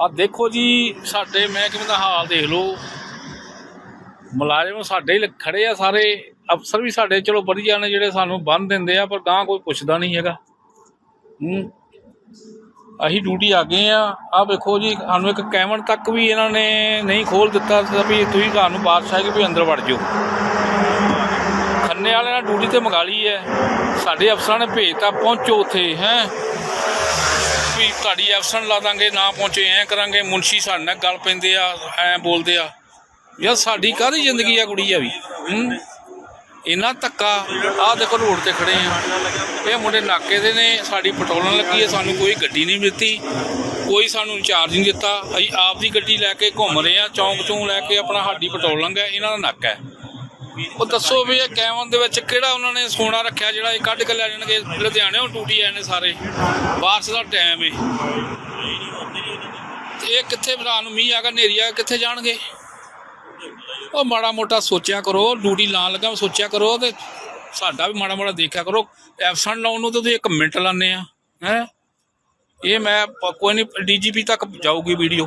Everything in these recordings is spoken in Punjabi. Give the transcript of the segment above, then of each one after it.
ਆ ਦੇਖੋ ਜੀ, ਸਾਡੇ ਮਹਿਕਮੇ ਦਾ ਹਾਲ ਦੇਖ ਲਓ। ਮੁਲਾਜ਼ਮ ਸਾਡੇ ਹੀ ਲ- ਖੜੇ ਆ ਸਾਰੇ। ਅਫਸਰ ਵੀ ਸਾਡੇ, ਚਲੋ ਵਧੀਆ ਨੇ ਜਿਹੜੇ ਸਾਨੂੰ ਬੰਨ ਦਿੰਦੇ ਆ, ਪਰ ਗਾਂ ਕੋਈ ਪੁੱਛਦਾ ਨਹੀਂ ਹੈਗਾ। ਅਸੀਂ ਡਿਊਟੀ ਆ ਗਏ ਆ। ਆ ਵੇਖੋ ਜੀ, ਸਾਨੂੰ ਇੱਕ ਕੈਮਨ ਤੱਕ ਵੀ ਇਹਨਾਂ ਨੇ ਨਹੀਂ ਖੋਲ ਦਿੱਤਾ ਵੀ ਤੁਸੀਂ ਘਰ ਤੁਹਾਨੂੰ ਬਾਦਸ਼ਾਹ ਕੇ ਵੀ ਅੰਦਰ ਵੜ ਜਾਓ। ਖੰਨੇ ਵਾਲਿਆਂ ਨੇ ਡਿਊਟੀ ਤੇ ਮੰਗਾ ਲਈ ਹੈ। ਸਾਡੇ ਅਫਸਰਾਂ ਨੇ ਭੇਜਤਾ, ਪਹੁੰਚੋ ਉੱਥੇ, ਹੈ। ਵੀ ਤੁਹਾਡੀ ਐਬਸੈਂਟ ਲਾ ਦਾਂਗੇ, ਨਾ ਪਹੁੰਚੇ, ਐ ਕਰਾਂਗੇ, ਮੁਨਸ਼ੀ ਸਾਡੇ ਨਾਲ ਗੱਲ ਪੈਂਦੇ ਆ, ਐ ਬੋਲਦੇ ਆ। ਯਾਰ ਸਾਡੀ ਕਾਹਦੀ ਜ਼ਿੰਦਗੀ ਆ ਕੁੜੀ ਆ ਵੀ? ਇਹਨਾਂ ਧੱਕਾ, ਆਹ ਦੇਖੋ ਰੋਡ ਤੇ ਖੜੇ ਆ। ਇਹ ਮੁੰਡੇ ਨਾਕੇ ਦੇ ਨੇ, ਸਾਡੀ ਪਟੋਲਣ ਲੱਗੀ ਹੈ ਸਾਨੂੰ ਕੋਈ ਗੱਡੀ ਨਹੀਂ ਦਿੱਤੀ ਕੋਈ ਸਾਨੂੰ ਚਾਰਜ ਨਹੀਂ ਦਿੱਤਾ। ਅਸੀਂ ਆਪ ਦੀ ਗੱਡੀ ਲੈ ਕੇ ਘੁੰਮ ਰਹੇ ਆ, ਚੌਂਕ ਚੋਂ ਲੈ ਕੇ ਆਪਣਾ ਸਾਡੀ ਪੈਟਰੋਲ ਪਟੋਲਣ ਹੈ ਇਹਨਾਂ ਦਾ ਨਾਕਾ ਹੈ। ਉਹ ਦੱਸੋ ਵੀ ਇਹ ਕੈਮਨ ਦੇ ਵਿੱਚ ਕਿਹੜਾ ਉਹਨਾਂ ਨੇ ਸੋਨਾ ਰੱਖਿਆ ਜਿਹੜਾ ਇਹ ਕੱਢ ਕੇ ਲੈ ਜਾਣਗੇ? ਲੁਧਿਆਣੇੋਂ ਟੂਟੀ ਆਏ ਨੇ ਸਾਰੇ। ਬਾਰਿਸ਼ ਦਾ ਟਾਈਮ ਏ। ਇਹ ਕਿੱਥੇ ਰਾਤ ਨੂੰ ਮੀਂਹ ਆ ਗਿਆ ਆ ਕਿੱਥੇ ਜਾਣਗੇ? ਉਹ ਮਾੜਾ ਮੋਟਾ ਸੋਚਿਆ ਕਰੋ ਡਿਊਟੀ ਲਾਣ ਲੱਗਾ, ਸੋਚਿਆ ਕਰੋ ਤੇ ਸਾਡਾ ਵੀ ਮਾੜਾ ਮੋਟਾ ਦੇਖਿਆ ਕਰੋ। ਐਬਸੈਂਟ ਲਾਉਣ ਨੂੰ ਤੁਸੀਂ ਇੱਕ ਮਿੰਟ ਲਾਉਂਦੇ ਆ, ਹੈ? ਇਹ ਮੈਂ, ਕੋਈ ਨਹੀਂ, ਡੀਜੀਪੀ ਤੱਕ ਜਾਊਗੀ ਵੀਡੀਓ।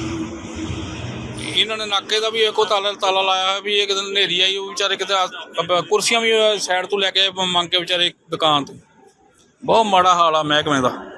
ਇਹਨਾਂ ਨੇ ਨਾਕੇ ਦਾ ਵੀ ਇੱਕੋ ਤਾਲਾ ਤਾਲਾ ਲਾਇਆ ਹੋਇਆ ਵੀ ਇਹ ਕਿਤੇ ਹਨੇਰੀ ਆਈ, ਉਹ ਵਿਚਾਰੇ ਕਿਤੇ ਆ- ਕੁਰਸੀਆਂ ਵੀ ਸਾਈਡ ਤੋਂ ਲੈ ਕੇ ਮੰਗ ਕੇ ਵਿਚਾਰੇ ਦੁਕਾਨ ਤੋਂ। ਬਹੁਤ ਮਾੜਾ ਹਾਲ ਆ ਮਹਿਕਮੇ ਦਾ।